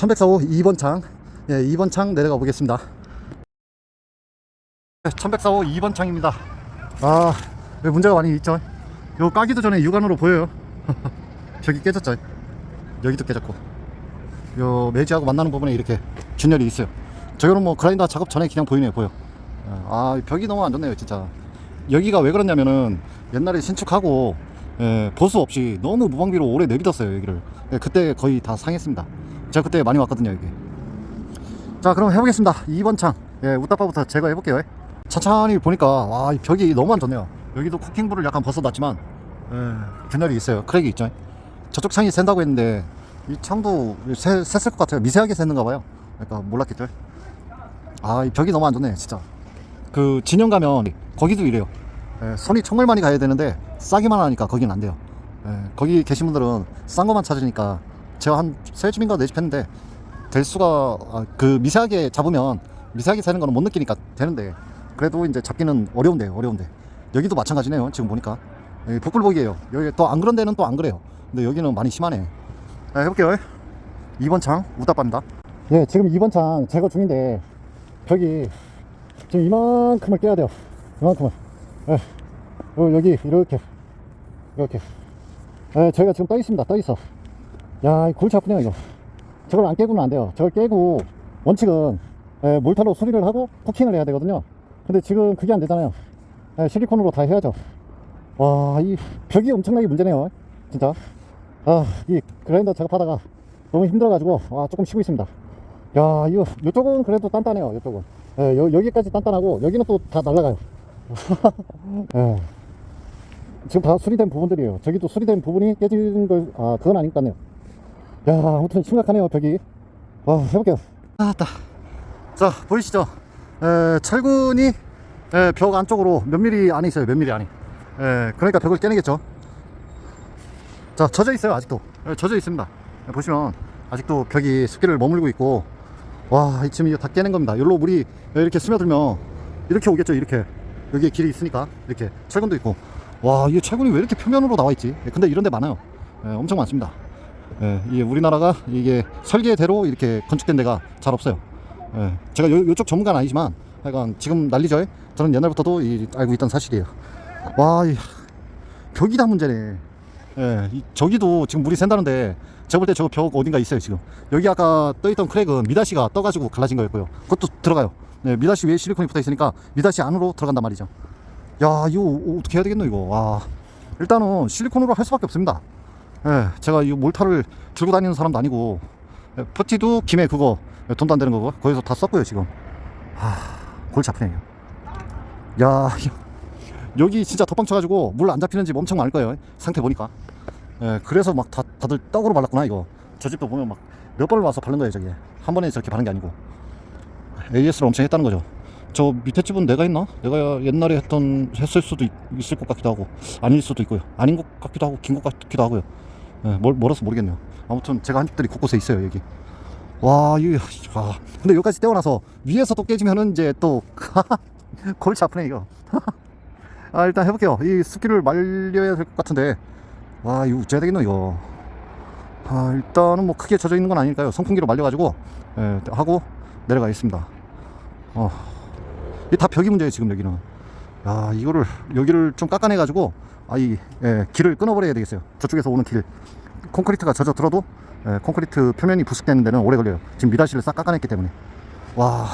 1104호 2번 창, 예, 2번 창 내려가 보겠습니다. 1104호 2번 창입니다. 아, 문제가 많이 있죠. 요 까기도 전에 육안으로 보여요. 저기 깨졌죠. 여기도 깨졌고. 요 매지하고 만나는 부분에 이렇게 균열이 있어요. 저거는 뭐 그라인더 작업 전에 그냥 보이네요, 보여. 아, 벽이 너무 안 좋네요, 진짜. 여기가 왜 그러냐면은 옛날에 신축하고 예, 보수 없이 너무 무방비로 오래 내비뒀어요, 여기를. 예, 그때 거의 다 상했습니다. 제가 그때 많이 왔거든요, 여기. 자, 그럼 해보겠습니다. 2번 창. 예, 우따빠부터 제거해 볼게요. 천천히 보니까, 와, 이 벽이 너무 안 좋네요. 여기도 쿠킹불을 약간 벗어놨지만, 예, 균열이 있어요. 크랙이 있죠. 저쪽 창이 샌다고 했는데, 이 창도 새, 샜을 것 같아요. 미세하게 샜는가 봐요. 그러니까 몰랐겠죠. 아, 이 벽이 너무 안 좋네, 진짜. 그, 진영 가면, 거기도 이래요. 예, 손이 정말 많이 가야 되는데, 싸기만 하니까 거긴 안 돼요. 예, 거기 계신 분들은 싼 것만 찾으니까, 제가 한세 집인가 네 집 했는데, 될 수가, 아, 그 미세하게 잡으면, 미세하게 세는 거는 못 느끼니까 되는데, 그래도 이제 잡기는 어려운데, 어려운데. 여기도 마찬가지네요, 지금 보니까. 예, 복불복이에요. 여기 또 안 그런 데는 또 안 그래요. 근데 여기는 많이 심하네. 자, 해볼게요. 2번 창, 우다빠입니다. 예, 지금 2번 창 제거 중인데, 벽이 지금 이만큼을 깨야 돼요. 이만큼을. 예, 어, 여기, 이렇게. 이렇게. 예, 저희가 지금 떠 있습니다. 떠 있어. 야, 이 골치 아프네요, 이거. 저걸 안 깨고는 안 돼요. 저걸 깨고, 원칙은, 예, 몰타로 수리를 하고, 코킹을 해야 되거든요. 근데 지금 그게 안 되잖아요. 예, 실리콘으로 다 해야죠. 와, 이 벽이 엄청나게 문제네요. 진짜. 아, 이 그라인더 작업하다가 너무 힘들어가지고, 아, 조금 쉬고 있습니다. 야, 이거, 이쪽은 그래도 단단해요, 이쪽은. 예, 여, 여기까지 단단하고, 여기는 또 다 날라가요. 예. 지금 다 수리된 부분들이에요. 저기도 수리된 부분이 깨진 걸, 아, 그건 아닌 것 같네요. 야, 아무튼 심각하네요, 벽이. 와, 해볼게요. 아, 다. 자, 보이시죠? 에, 철근이 에, 벽 안쪽으로 몇 미리 안에 있어요, 몇 미리 안에. 에, 그러니까 벽을 깨내겠죠. 자, 젖어 있어요, 아직도. 에, 젖어 있습니다. 에, 보시면, 아직도 벽이 습기를 머물고 있고, 와, 이 지금 이거 다 깨낸 겁니다. 여기로 물이 이렇게 스며들면, 이렇게 오겠죠, 이렇게. 여기에 길이 있으니까, 이렇게. 철근도 있고. 와, 이 철근이 왜 이렇게 표면으로 나와 있지? 예, 근데 이런 데 많아요. 예, 엄청 많습니다. 예, 우리나라가 이게 설계대로 이렇게 건축된 데가 잘 없어요. 예, 제가 요, 요쪽 전문가는 아니지만, 하여간 지금 난리죠. 저는 옛날부터도 이, 알고 있던 사실이에요. 와, 이, 벽이 다 문제네. 예, 이, 저기도 지금 물이 샌다는데, 제가 볼 때저벽 어딘가 있어요, 지금. 여기 아까 떠있던 크랙은 미다시가 떠가지고 갈라진 거였고요. 그것도 들어가요. 네, 미다시 위에 실리콘이 붙어 있으니까 미다시 안으로 들어간단 말이죠. 야, 이거 어- 어떻게 해야 되겠노, 이거. 와. 일단은 실리콘으로 할 수밖에 없습니다. 예, 제가 이 몰타를 들고 다니는 사람도 아니고, 예, 퍼티도 김에 그거, 예, 돈도 안 되는 거고, 거기서 다 썼고요, 지금. 하, 골치 아프네요. 야, 여기 진짜 덮방 쳐가지고 물 안 잡히는 집 엄청 많을 거예요. 상태 보니까. 예, 그래서 막 다, 다들 떡으로 발랐구나, 이거. 저 집도 보면 막 몇 번을 와서 바른 거예요, 저게. 한 번에 저렇게 바른 게 아니고. AS를 엄청 했다는 거죠. 저 밑에 집은 내가 했나? 내가 옛날에 했던 했을 수도 있, 을것 같기도 하고 아닐 수도 있고요. 아닌 것 같기도 하고 긴 것 같기도 하고요. 예, 멀, 멀어서 모르겠네요. 아무튼 제가 한 집들이 곳곳에 있어요 여기. 와, 이 와. 근데 여기까지 떼어놔서 위에서 또 깨지면은 이제 또 골치 아프네 이거. 아 일단 해볼게요. 이 습기를 말려야 될 것 같은데 와 이거 어째야 되겠노 이거. 아 일단은 뭐 크게 젖어 있는 건 아니니까요. 선풍기로 말려가지고 예, 하고 내려가겠습니다. 어. 이다 벽이 문제예요 지금 여기는 야 이거를 여기를 좀 깎아내가지고 아이 예, 길을 끊어버려야 되겠어요. 저쪽에서 오는 길. 콘크리트가 젖어 들어도 예, 콘크리트 표면이 부식되는 데는 오래 걸려요. 지금 미다시를 싹 깎아냈기 때문에. 와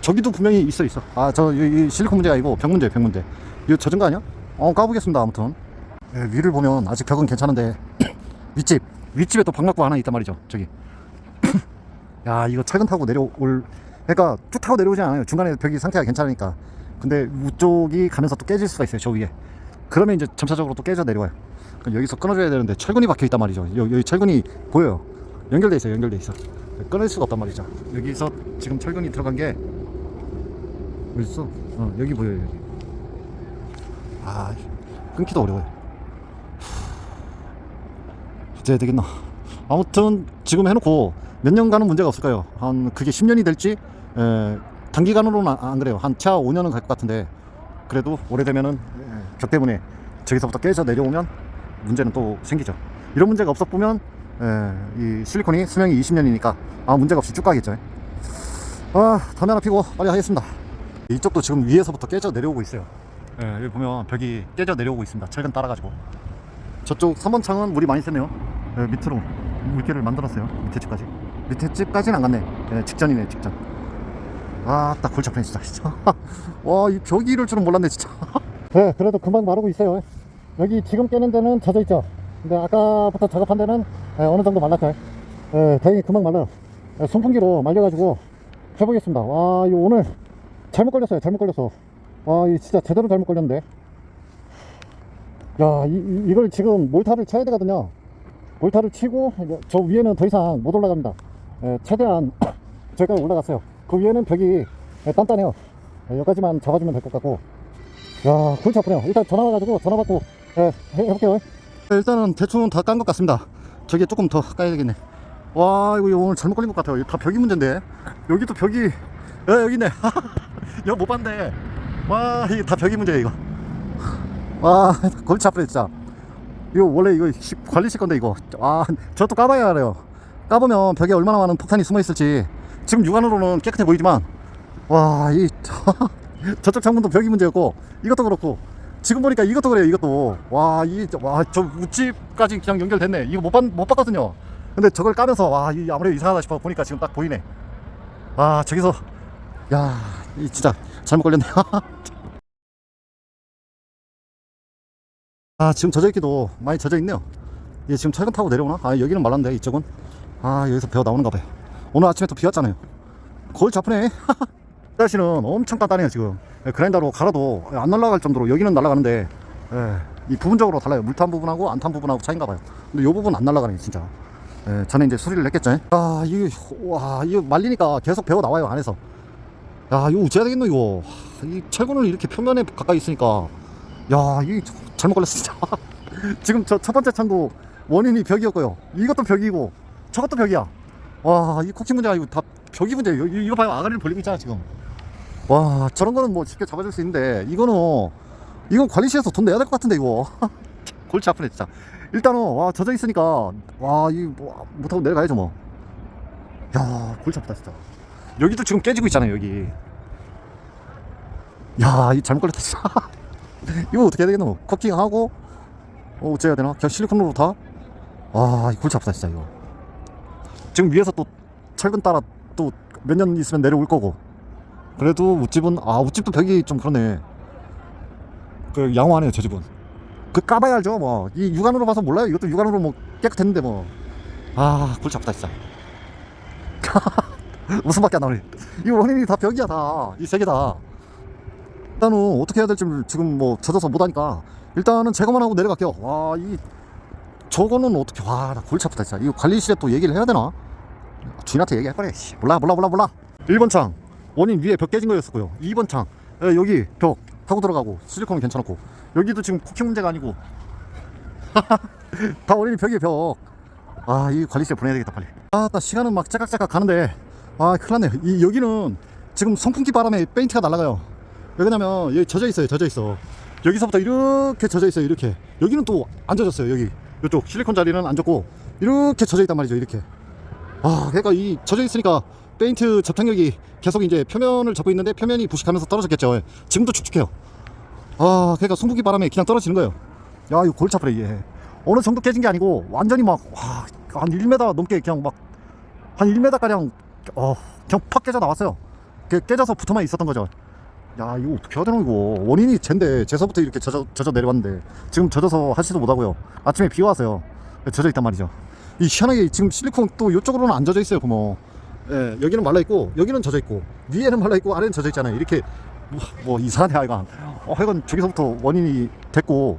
저기도 분명히 있어 있어. 아저 실리콘 문제가 아니고 벽 문제예요 벽 문제. 이거 젖은 거 아니야? 어 까보겠습니다 아무튼. 예, 위를 보면 아직 벽은 괜찮은데 윗집 윗집에 또 방락구 하나 있단 말이죠 저기. 야 이거 철근 타고 내려올 그러니까 쭉 타고 내려오지 않아요. 중간에 벽이 상태가 괜찮으니까. 근데 위쪽이 가면서 또 깨질 수가 있어요 저 위에 그러면 이제 점차적으로 또 깨져 내려와요. 그럼 여기서 끊어줘야 되는데 철근이 박혀 있단 말이죠. 여기, 여기 철근이 보여요. 연결돼 있어요 연결돼 있어. 끊을 수가 없단 말이죠. 여기서 지금 철근이 들어간 게 어디 있어 어 여기 보여요 여기. 아 끊기도 어려워요. 어째야 되겠나? 아무튼 지금 해놓고 몇 년간은 문제가 없을까요? 한 그게 10년이 될지? 에, 단기간으로는 안, 안 그래요. 한 차 5년은 갈 것 같은데 그래도 오래되면은 에, 벽 때문에 저기서부터 깨져 내려오면 문제는 또 생기죠. 이런 문제가 없었으면 예, 이 실리콘이 수명이 20년이니까 아 문제가 없이 쭉 가겠죠. 아 담배 하나 피고 빨리 하겠습니다. 이쪽도 지금 위에서부터 깨져 내려오고 있어요. 예, 여기 보면 벽이 깨져 내려오고 있습니다. 철근 따라가지고. 저쪽 3번 창은 물이 많이 샜네요. 예, 밑으로 물길을 만들었어요. 밑에 집까지. 밑에 집까지는 안 갔네. 예, 직전이네, 직전. 아, 딱 골치 아프네. 진짜. 와, 이 벽이 이럴 줄은 몰랐네, 진짜. 네, 그래도 금방 마르고 있어요. 여기 지금 깨는 데는 젖어 있죠. 근데 아까부터 작업한 데는 예, 어느 정도 말랐죠. 예, 다행히 금방 말라요. 예, 선풍기로 말려가지고 해보겠습니다. 와, 이거 오늘 잘못 걸렸어요. 잘못 걸렸어. 와, 이 진짜 제대로 잘못 걸렸는데. 야, 이, 이- 이걸 지금 몰타를 쳐야 되거든요. 몰타를 치고 저 위에는 더 이상 못 올라갑니다. 예, 최대한 저기까지 올라갔어요. 그 위에는 벽이 예, 단단해요. 예, 여기까지만 잡아주면 될 것 같고. 야, 골치 아프네요. 일단 전화 와가지고 전화 받고 예, 해, 해볼게요. 일단은 대충 다 깐 것 같습니다. 저게 조금 더 까야 되겠네. 와, 이거 오늘 잘못 걸린 것 같아요. 다 벽이 문제인데. 여기도 벽이, 예, 여기 있네. 이거 못 봤는데. 와, 이게 다 벽이 문제예요, 이거. 와, 골치 아프네, 진짜. 이거 원래 이거 시- 관리실 건데, 이거. 아, 저것도 까봐야 알아요. 까보면 벽에 얼마나 많은 폭탄이 숨어 있을지. 지금 육안으로는 깨끗해 보이지만, 와, 이, 저쪽 창문도 벽이 문제였고, 이것도 그렇고, 지금 보니까 이것도 그래요, 이것도. 와, 이, 와, 저 우집까지 그냥 연결됐네. 이거 못, 봤, 못 봤거든요. 근데 저걸 까면서, 와, 이 아무래도 이상하다 싶어 보니까 지금 딱 보이네. 와, 저기서, 야, 이 진짜 잘못 걸렸네. 아, 지금 젖어 있기도 많이 젖어 있네요. 이게 지금 철근 타고 내려오나? 아, 여기는 말랐는데, 이쪽은. 아, 여기서 배어 나오는가 봐요. 오늘 아침에 또 비 왔잖아요. 골 잡히네. 사실은 엄청 단단해요, 지금. 예, 그라인더로 갈아도 안 날아갈 정도로 여기는 날아가는데, 예, 이 부분적으로 달라요. 물탄 부분하고 안 탄 부분하고 차이인가 봐요. 근데 이 부분 안 날아가네, 진짜. 예, 전에 이제 수리를 했겠죠. 아, 이거, 와, 이거 말리니까 계속 배어 나와요, 안에서. 야, 이거 어째야 되겠노, 이거. 이 철근을 이렇게 표면에 가까이 있으니까. 야, 이 잘못 걸렸어, 진짜. 지금 저 첫 번째 창도 원인이 벽이었고요. 이것도 벽이고, 저것도 벽이야. 와, 이 코킹 문제가 이거 다 벽이 문제예요. 이- 이거 봐요. 아가리를 벌리고 있잖아, 지금. 와, 저런 거는 뭐 쉽게 잡아줄 수 있는데, 이거는, 이건 관리실에서 돈 내야 될 것 같은데, 이거. 골치 아프네, 진짜. 일단은, 와, 젖어 있으니까, 와, 이, 뭐, 못하고 내려가야죠, 뭐. 야, 골치 아프다, 진짜. 여기도 지금 깨지고 있잖아요, 여기. 야, 이 잘못 걸렸다, 진짜. 이거 어떻게 해야 되겠노? 커킹하고, 어, 어째야 되나? 그냥 실리콘으로 다? 와, 이거 골치 아프다, 진짜, 이거. 지금 위에서 또 철근 따라 또 몇 년 있으면 내려올 거고. 그래도 웃집은, 아, 웃집도 벽이 좀 그러네. 그, 양호하네요, 저 집은. 그 까봐야 알죠, 뭐. 이 육안으로 봐서 몰라요. 이것도 육안으로 뭐 깨끗했는데, 뭐. 아, 골치 아프다, 진짜. 웃음밖에 안 나오네. 이 원인이 다 벽이야, 다. 이 세 개 다. 일단은 어떻게 해야 될지 지금 뭐 젖어서 못하니까 일단은 제거만 하고 내려갈게요. 와, 이 저거는 어떻게 와, 나 골치 아프다 진짜. 이거 관리실에 또 얘기를 해야 되나? 주인한테 얘기할 거래. 씨, 몰라, 몰라, 몰라, 몰라. 1번 창 원인 위에 벽 깨진 거였었고요. 2번 창 예, 여기 벽 타고 들어가고 실리콘은 괜찮았고 여기도 지금 쿠킹 문제가 아니고 다 원인이 벽이에요, 벽. 아, 이 관리실 보내야 되겠다, 빨리. 아, 나 시간은 막 짜깍짜깍 가는데 아, 큰일 났네. 이 여기는 지금 선풍기 바람에 페인트가 날아가요. 왜 그러냐면 여기 젖어 있어요 젖어 있어 여기서부터 이렇게 젖어 있어요 이렇게 여기는 또 안 젖었어요 여기 이쪽 실리콘 자리는 안 젖고 이렇게 젖어 있단 말이죠 이렇게 아 그러니까 이 젖어 있으니까 페인트 접착력이 계속 이제 표면을 잡고 있는데 표면이 부식하면서 떨어졌겠죠. 지금도 축축해요. 아 그러니까 송풍기 바람에 그냥 떨어지는 거예요. 야 이거 골치 아프네 이게. 어느 정도 깨진 게 아니고 완전히 막 와 한 1m 넘게 그냥 막 한 1m 가량 어 그냥 팍 깨져 나왔어요. 그 깨져서 붙어만 있었던 거죠. 야 이거 어떻게 해야 되노 이거? 원인이 젠데. 제서부터 이렇게 젖어, 젖어 내려왔는데 지금 젖어서 하지도 못하고요. 아침에 비 와서요. 젖어 있단 말이죠. 이 희한하게 지금 실리콘 또 이쪽으로는 안 젖어 있어요 구멍 예 여기는 말라 있고 여기는 젖어 있고 위에는 말라 있고 아래는 젖어 있잖아요. 이렇게 뭐, 뭐 이상하네 하여간. 어 하여간 저기서부터 원인이 됐고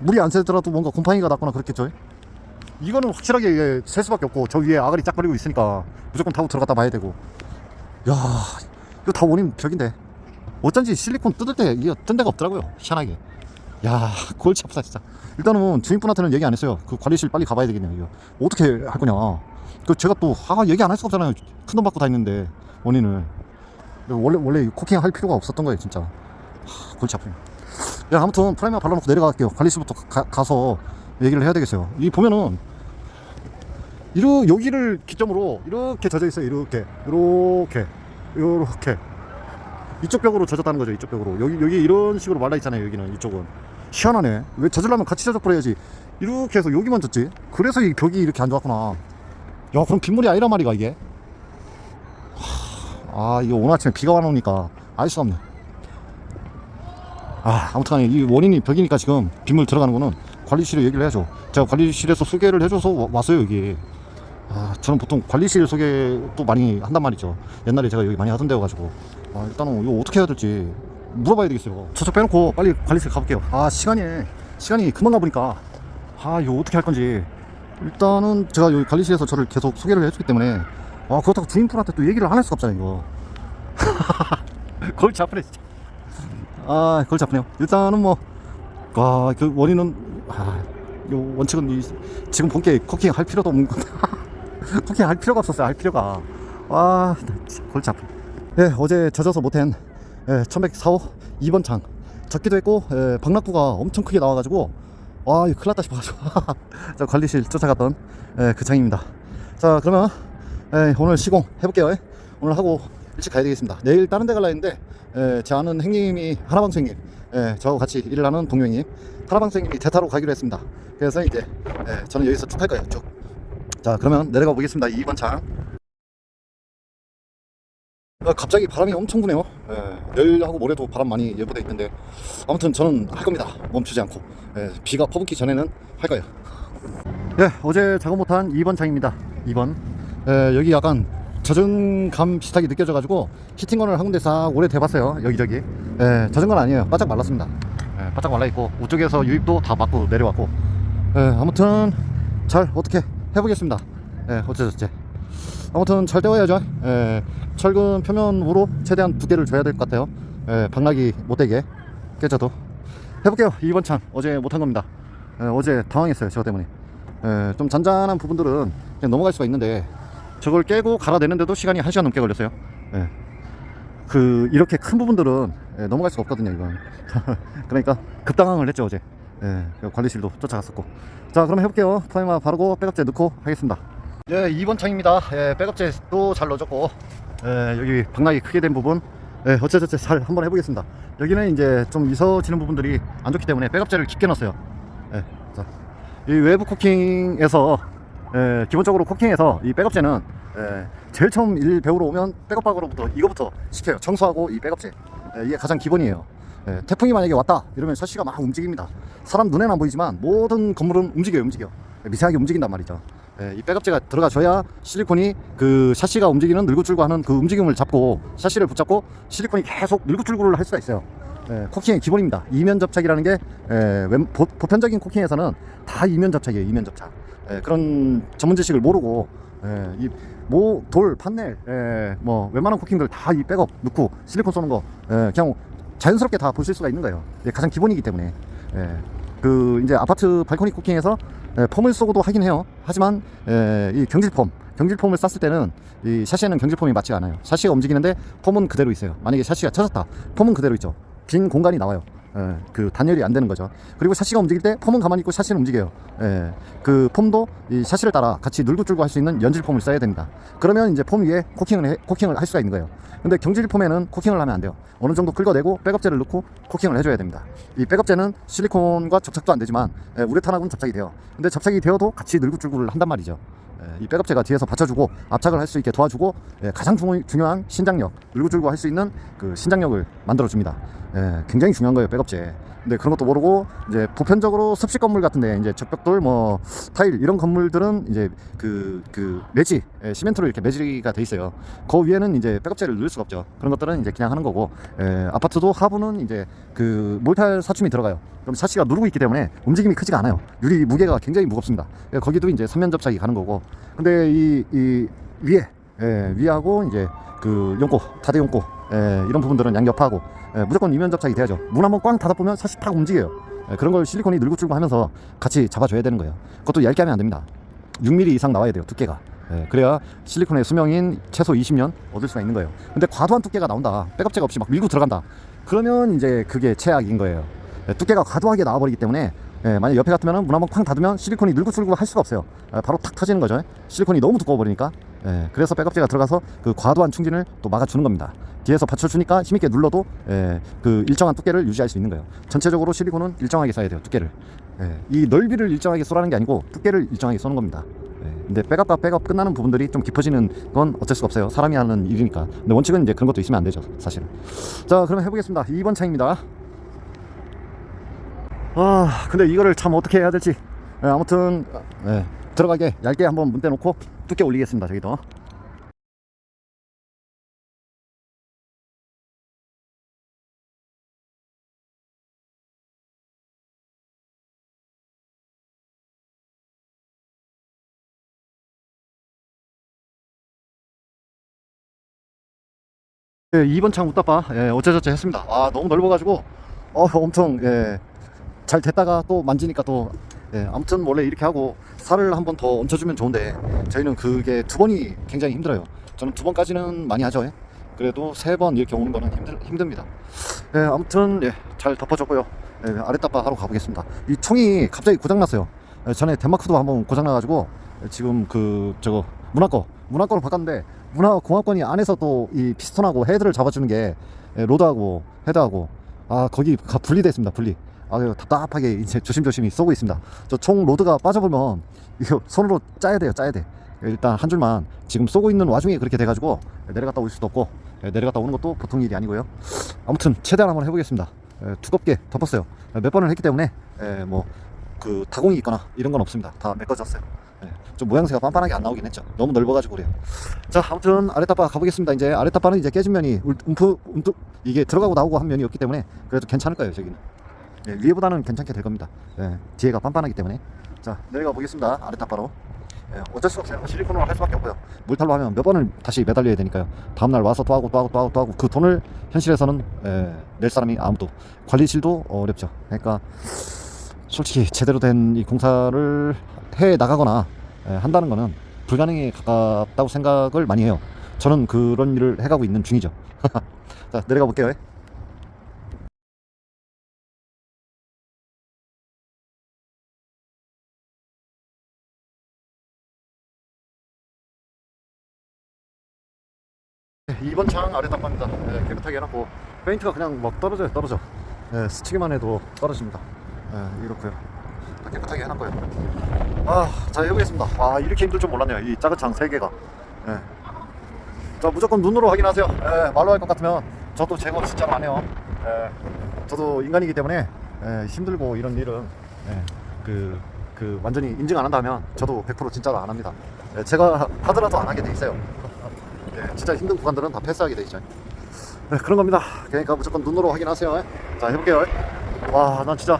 물이 안 새더라도 뭔가 곰팡이가 났거나 그렇겠죠? 이거는 확실하게 이게 셀 수밖에 없고 저 위에 아가리 짝 걸리고 있으니까 무조건 타고 들어갔다 봐야 되고. 야 이거 다 원인 벽인데. 어쩐지 실리콘 뜯을 때 이게 뜬 데가 없더라고요 희한하게. 야 골치 아프다 진짜. 일단은 주인분한테는 얘기 안 했어요. 그 관리실 빨리 가봐야 되겠네요 이거. 어떻게 할 거냐 그 제가 또 아 얘기 안 할 수가 없잖아요 큰 돈 받고 다 있는데 원인을 원래 원래 코킹 할 필요가 없었던 거예요 진짜 하, 골치 아프네 야 아무튼 프라이머 발라놓고 내려갈게요 관리실부터 가, 가서 얘기를 해야 되겠어요 이 보면은 이루 여기를 기점으로 이렇게 젖어 있어요. 이렇게, 이렇게, 이렇게. 이쪽 벽으로 젖었다는 거죠. 이쪽 벽으로. 여기 여기 이런 식으로 말라 있잖아요. 여기는 이쪽은 희한하네. 왜 젖으려면 같이 젖어 버려야지. 이렇게 해서 여기만 젖지. 그래서 이 벽이 이렇게 안 좋았구나. 야, 그럼 빗물이 아니란 말이가 이게. 하, 아, 이거 오늘 아침에 비가 안 오니까 알 수 없네. 아, 아무튼간에 이 원인이 벽이니까 지금 빗물 들어가는 거는 관리실에 얘기를 해야죠. 제가 관리실에서 소개를 해줘서 와- 왔어요 여기. 아, 저는 보통 관리실 소개도 많이 한단 말이죠. 옛날에 제가 여기 많이 하던 데여가지고. 아, 일단은 이거 어떻게 해야 될지 물어봐야 되겠어요. 저쪽 빼놓고 빨리 관리실 가볼게요. 아, 시간이, 시간이 금방 가보니까. 아, 이거 어떻게 할 건지. 일단은 제가 여기 관리실에서 저를 계속 소개를 해주기 때문에. 아, 그렇다고 주인분한테 또 얘기를 안 할 수가 없잖아요, 이거. 골치 아프네, 진짜. 아, 골치 아프네요. 일단은 뭐, 와, 그 원인은, 아, 요 원칙은 이, 지금 본게 쿠킹 할 필요도 없는 건데. 쿠킹 할 필요가 없었어요, 할 필요가. 와, 골치 아프. 예, 어제 젖어서 못한 예, 1104호 2번 창 젖기도 했고 예, 방락구가 엄청 크게 나와가지고 와 이거 큰일 났다 싶어가지고. 저 관리실 쫓아갔던 예, 그 창입니다. 자 그러면 예, 오늘 시공 해볼게요. 예. 오늘 하고 일찍 가야 되겠습니다. 내일 다른 데 갈라 했는데 예, 제 아는 행님이 하나방수 행님 예, 저하고 같이 일을 하는 동료 형님 하나방수 행님이 대타로 가기로 했습니다. 그래서 이제 예, 저는 여기서 쭉 할 거예요 쭉자 그러면 내려가 보겠습니다. 2번 창 아, 갑자기 바람이 엄청 부네요. 예, 내일하고 모레도 바람 많이 예보돼 있는데 아무튼 저는 할 겁니다. 멈추지 않고 예, 비가 퍼붓기 전에는 할 거예요. 예, 어제 작업 못한 2번 창입니다. 2번 예, 여기 약간 젖은 감 비슷하게 느껴져가지고 히팅건을 한 군데 싹 오래 대봤어요. 여기저기 예, 젖은 건 아니에요. 바짝 말랐습니다. 예, 바짝 말라 있고 우쪽에서 유입도 다 맞고 내려왔고 예, 아무튼 잘 어떻게 해보겠습니다. 예, 어째 저째 아무튼 잘 데워야죠. 예, 철근 표면으로 최대한 두께를 줘야 될 것 같아요. 예, 방락이 못되게 깨져도 해볼게요. 2번 창 어제 못한 겁니다. 예, 어제 당황했어요. 저 때문에 예, 좀 잔잔한 부분들은 그냥 넘어갈 수가 있는데 저걸 깨고 갈아내는데도 시간이 1시간 넘게 걸렸어요. 예. 그 이렇게 큰 부분들은 예, 넘어갈 수가 없거든요. 이건 그러니까 급당황을 했죠 어제. 예, 그 관리실도 쫓아갔었고. 자, 그럼 해볼게요. 프라이머 바르고 백업제 넣고 하겠습니다. 예, 2번 창입니다. 예, 백업제도 잘 넣어줬고, 예, 여기 방락이 크게 된 부분, 예, 어째저째 잘 한번 해보겠습니다. 여기는 이제 좀 있어지는 부분들이 안 좋기 때문에 백업제를 깊게 넣었어요. 예, 자, 이 외부 코킹에서, 예, 기본적으로 코킹에서 이 백업제는, 예, 제일 처음 일 배우러 오면 백업박으로부터 이거부터 시켜요. 청소하고 이 백업제. 예, 이게 가장 기본이에요. 예, 태풍이 만약에 왔다 이러면 샤시가 막 움직입니다. 사람 눈에는 안 보이지만 모든 건물은 움직여요, 움직여. 예, 미세하게 움직인단 말이죠. 예, 이 백업제가 들어가줘야 실리콘이 그 샤시가 움직이는 늘고줄고 하는 그 움직임을 잡고 샤시를 붙잡고 실리콘이 계속 늘고줄고를 할 수가 있어요. 예, 코킹의 기본입니다. 이면 접착이라는 게 예, 웬- 보, 보편적인 코킹에서는 다 이면 접착이에요. 이면 접착. 예, 그런 전문 지식을 모르고 예, 이 모 돌, 판넬, 예, 뭐 웬만한 코킹들 다 이 백업 넣고 실리콘 쏘는 거 예, 그냥 자연스럽게 다 보실 수가 있는 거예요. 예, 가장 기본이기 때문에. 예, 그 이제 아파트 발코니 코킹에서 예, 폼을 쏘고도 하긴 해요. 하지만 예, 이 경질폼, 경질폼을 쐈을 때는 이 샤시에는 경질폼이 맞지 않아요. 샤시가 움직이는데 폼은 그대로 있어요. 만약에 샤시가 쳐졌다, 폼은 그대로 있죠. 빈 공간이 나와요. 예, 그 단열이 안 되는 거죠. 그리고 샤시가 움직일 때 폼은 가만히 있고 샤시는 움직여요. 예, 그 폼도 이 샤시를 따라 같이 늘고줄고 할 수 있는 연질 폼을 써야 됩니다. 그러면 이제 폼 위에 코킹을 해, 코킹을 할 수가 있는 거예요. 근데 경질 폼에는 코킹을 하면 안 돼요. 어느 정도 긁어내고 백업제를 넣고 코킹을 해줘야 됩니다. 이 백업제는 실리콘과 접착도 안 되지만 예, 우레탄하고는 접착이 돼요. 근데 접착이 되어도 같이 늘고줄고를 한단 말이죠. 예, 이 백업제가 뒤에서 받쳐주고 압착을 할 수 있게 도와주고 예, 가장 중, 중요한 신장력 늘고줄고 할 수 있는 그 신장력을 만들어줍니다. 예, 굉장히 중요한 거예요 백업제. 근데 그런 것도 모르고 이제 보편적으로 습식 건물 같은데 이제 적벽돌 뭐 타일 이런 건물들은 이제 그그 매지 예, 시멘트로 이렇게 매지가 돼 있어요. 그 위에는 이제 백업제를 넣을 수가 없죠. 그런 것들은 이제 그냥 하는 거고 예, 아파트도 하부는 이제 그 몰탈 사춤이 들어가요. 그럼 샤시가 누르고 있기 때문에 움직임이 크지가 않아요. 유리 무게가 굉장히 무겁습니다. 예, 거기도 이제 삼면 접착이 가는 거고 근데 이, 이 위에 예, 위하고 이제 그 용고 타대 용고 예, 이런 부분들은 양옆하고 예, 무조건 이면 접착이 돼야죠. 문 한번 꽝 닫아 보면 샷이 팍 움직여요. 예, 그런 걸 실리콘이 늘고 줄고 하면서 같이 잡아줘야 되는 거예요. 그것도 얇게 하면 안 됩니다. 6mm 이상 나와야 돼요 두께가. 예, 그래야 실리콘의 수명인 최소 20년 얻을 수가 있는 거예요. 근데 과도한 두께가 나온다. 백업제가 없이 막 밀고 들어간다. 그러면 이제 그게 최악인 거예요. 예, 두께가 과도하게 나와버리기 때문에 예, 만약 옆에 같으면 문 한번 쾅 닫으면 실리콘이 늘고슬고 할 수가 없어요. 예, 바로 탁 터지는 거죠. 실리콘이 너무 두꺼워 버리니까. 예, 그래서 백업제가 들어가서 그 과도한 충진을 또 막아주는 겁니다. 뒤에서 받쳐주니까 힘있게 눌러도 예, 그 일정한 두께를 유지할 수 있는 거예요. 전체적으로 실리콘은 일정하게 써야 돼요. 두께를. 예, 이 넓이를 일정하게 쏘라는 게 아니고 두께를 일정하게 쏘는 겁니다. 예, 근데 백업과 백업 끝나는 부분들이 좀 깊어지는 건 어쩔 수가 없어요. 사람이 하는 일이니까. 근데 원칙은 이제 그런 것도 있으면 안 되죠. 사실은. 자, 그럼 해보겠습니다. 2번 창입니다. 아 근데 이거를 참 어떻게 해야 될지 예, 아무튼 예, 들어가게 얇게 한번 문대 놓고 두께 올리겠습니다 저기도. 예, 2번 창 웃다빠 예, 어째저째 했습니다. 아 너무 넓어가지고 어 엄청 예, 잘 됐다가 또 만지니까 또 예, 아무튼 원래 이렇게 하고 살을 한 번 더 얹혀주면 좋은데 저희는 그게 두 번이 굉장히 힘들어요. 저는 두 번까지는 많이 하죠. 예. 그래도 세 번 이렇게 오는 거는 힘들, 힘듭니다. 예, 아무튼 예, 잘 덮어졌고요. 예, 아랫다파 하러 가보겠습니다. 이 총이 갑자기 고장났어요. 예, 전에 덴마크도 한번 고장나가지고 예, 지금 그 저거 문화거 문화거로 바꿨는데 문화 공화권이 안에서 또 이 피스톤하고 헤드를 잡아주는 게 예, 로드하고 헤드하고 아 거기 가- 분리됐습니다. 분리. 아유 답답하게 이제 조심조심히 쏘고 있습니다. 저 총 로드가 빠져보면 이거 손으로 짜야 돼요, 짜야 돼. 일단 한 줄만 지금 쏘고 있는 와중에 그렇게 돼가지고 내려갔다 올 수도 없고 예, 내려갔다 오는 것도 보통 일이 아니고요. 아무튼 최대한 한번 해보겠습니다. 예, 두껍게 덮었어요. 예, 몇 번을 했기 때문에 예, 뭐그 타공이 있거나 이런 건 없습니다. 다 메꿔졌어요. 예, 좀 모양새가 빤빤하게 안 나오긴 했죠. 너무 넓어가지고 그래요. 자, 아무튼 아랫다바 가보겠습니다. 이제 아랫다바는 이제 깨진 면이 울- 움프 움뚝 이게 들어가고 나오고 한 면이 없기 때문에 그래도 괜찮을 거예요. 저기는. 예, 위에보다는 괜찮게 될 겁니다. 예, 뒤에가 빤빤하기 때문에. 자, 내려가 보겠습니다. 아랫다바로. 예, 어쩔 수 없어요. 실리콘으로 할 수밖에 없고요. 물탈로 하면 몇 번을 다시 매달려야 되니까요. 다음날 와서 또 하고 또 하고 또 하고 또 하고 그 돈을 현실에서는 예, 낼 사람이 아무도 관리실도 어렵죠. 그러니까 솔직히 제대로 된 이 공사를 해 나가거나 예, 한다는 거는 불가능에 가깝다고 생각을 많이 해요. 저는 그런 일을 해가고 있는 중이죠. 자, 내려가 볼게요. 예. 예, 깨끗하게 해놨고 페인트가 그냥 막 떨어져요 떨어져. 예, 스치기만 해도 떨어집니다. 예, 이렇고요. 다 깨끗하게 해놨고요. 아, 자 해보겠습니다. 아 이렇게 힘들 줄 몰랐네요. 이 작은 창 3개가. 예. 자 무조건 눈으로 확인하세요. 예, 말로 할 것 같으면 저도 제거 진짜로 안 해요. 예, 저도 인간이기 때문에 예, 힘들고 이런 일은 예, 그, 그 완전히 인증 안 한다면 저도 100% 진짜로 안 합니다. 예, 제가 하더라도 안 하게 돼 있어요. 예, 진짜 힘든 구간들은 다 패스하게 돼 있죠. 네, 그런 겁니다. 그러니까 무조건 눈으로 확인하세요. 예. 자, 해볼게요. 와, 난 진짜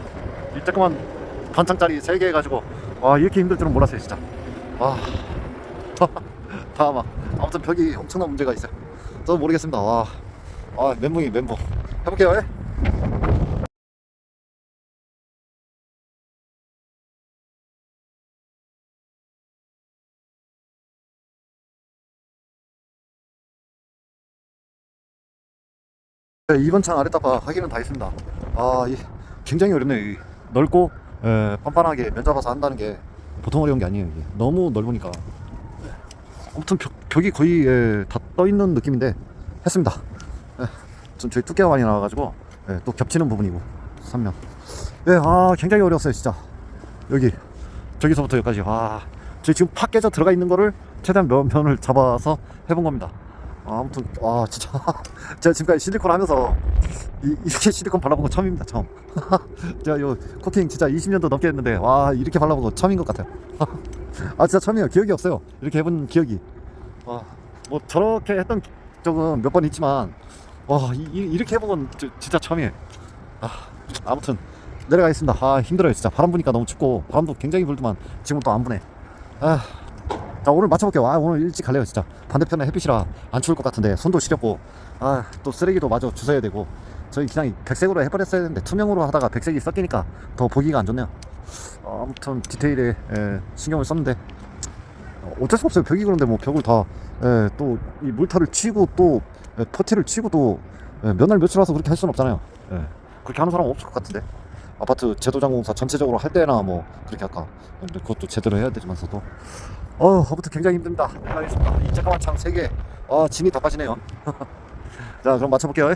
이 조그만 반창짜리 3개 해가지고 와 이렇게 힘들 줄은 몰랐어요, 진짜. 와, 다막 아무튼 벽이 엄청난 문제가 있어요. 저도 모르겠습니다. 와, 아 멘붕이 멘붕. 해볼게요. 네, 2번 창 아랫다파 하기는 다 했습니다. 아, 이, 굉장히 어렵네요. 이 넓고 에, 빤빤하게 면 잡아서 한다는 게 보통 어려운 게 아니에요. 이게. 너무 넓으니까. 아무튼 벽, 벽이 거의 예, 다떠 있는 느낌인데 했습니다. 예, 전 저희 두께가 많이 나와가지고 예, 또 겹치는 부분이고 3면. 예, 아 굉장히 어려웠어요 진짜. 여기 저기서부터 여기까지. 아, 저희 지금 팍 깨져 들어가 있는 거를 최대한 몇 면을 잡아서 해본 겁니다. 아, 아무튼 아 진짜. 제가 지금까지 실리콘 하면서 이, 이렇게 실리콘 발라본 거 처음입니다 처음. 제가 요 코팅 진짜 20년도 넘게 했는데 와 이렇게 발라본 거 처음인 것 같아요. 아 진짜 처음이에요. 기억이 없어요. 이렇게 해본 기억이. 와뭐 저렇게 했던 적은 몇 번 있지만 와 이, 이- 이렇게 해본 건 저- 진짜 처음이에요. 아, 아무튼 내려가겠습니다. 아 힘들어요 진짜. 바람 부니까 너무 춥고 바람도 굉장히 불더만 지금 또 안 부네. 아 자 오늘 맞춰볼게요. 아 오늘 일찍 갈래요 진짜. 반대편에 햇빛이라 안 추울 것 같은데 손도 시렵고 아 또 쓰레기도 마저 주워야 되고. 저희 그냥 백색으로 해버렸어야 되는데 투명으로 하다가 백색이 섞이니까 더 보기가 안 좋네요. 어, 아무튼 디테일에 에, 신경을 썼는데. 어, 어쩔 수 없어요. 벽이 그런데 뭐 벽을 다 또 이 물타를 치고 또 에, 퍼티를 치고 또 에, 몇날 며칠 와서 그렇게 할 수는 없잖아요. 예, 그렇게 하는 사람 은 없을 것 같은데 아파트 제도장 공사 전체적으로 할 때나 뭐 그렇게 할까. 근데 그것도 제대로 해야 되지만서도. 어 아무튼 굉장히 힘듭니다. 알겠습니다. 이 잠깐만 창 3개. 아 진이 다 빠지네요. 자 그럼 맞춰볼게요